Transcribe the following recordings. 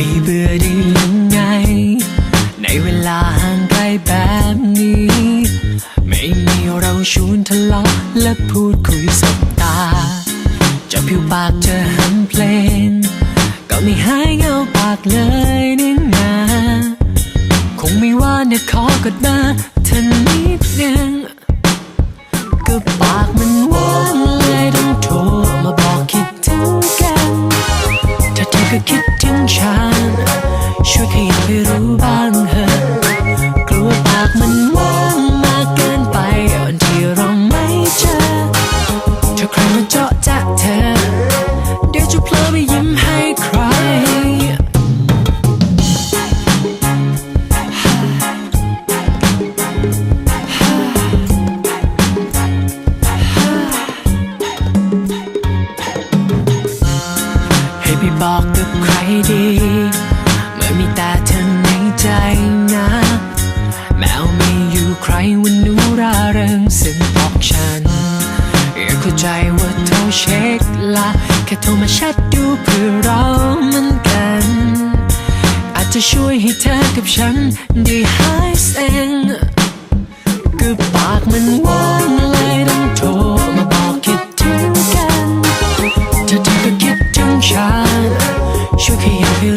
ไม่เบื่อได้ยังไง ในเวลาห่างไกลแบบนี้ ไม่มีเราชวนทะเลาะและพูดคุยสบตา จะผิวปากจะหันเพลง ก็ไม่หายเงาปากเลยนี่นาคงไม่ว่าเนี่ยขอกดมาเธอนิดนึง ซึ่งบอกฉันอยากเข้าใจว่าโทรเช็คละแค่โทรมาแชทดูเพื่อเรามือนกัน อาจจะช่วยให้เธอกับฉันได้หายเซ็งก็ปากมันว่างเลยต้องโทรมาบอกคิดถึงกันถ้าเธอก็คิดถึงฉันช่วยขยับให้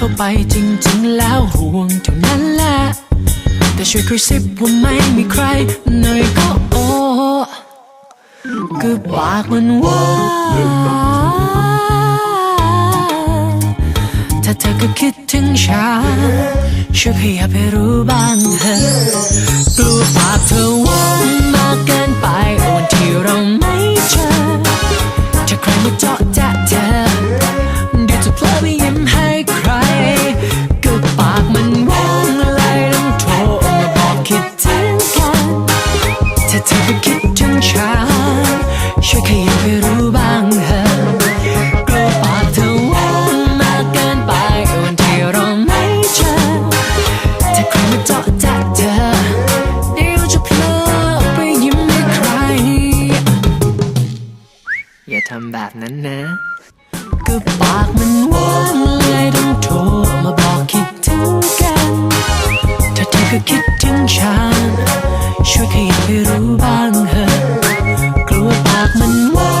เข้าไปจริง ๆ แล้วห่วงเท่านั้นแหละ แต่ช่วยกระซิบว่าไม่มีใครหน่อยก็โอ้ก็ปากมันว่าถ้าเธอก็คิดถึงฉันช่วยขยับให้รู้บ้างเถอะกลัวปากเธอว่างมากเกินไปวัน เธอก็คิดถึงฉันช่วยขยับให้รู้บ้างเถอะกลัวปากเธอว่างมากเกินไปวันที่เราไม่เจอถ้าใครมาเจาะจะเธอเดี๋ยวจะเพลอไปยิ้มให้ใคร อย่าทำแบบนั้นนะก็ปากมันว่างเลยต้องโทรมาบอกคิดถึงกัน ถ้าเธอก็คิดถึงฉัน ช่วยขยับให้รู้บ้างเถอะกลัวปากมันว่าง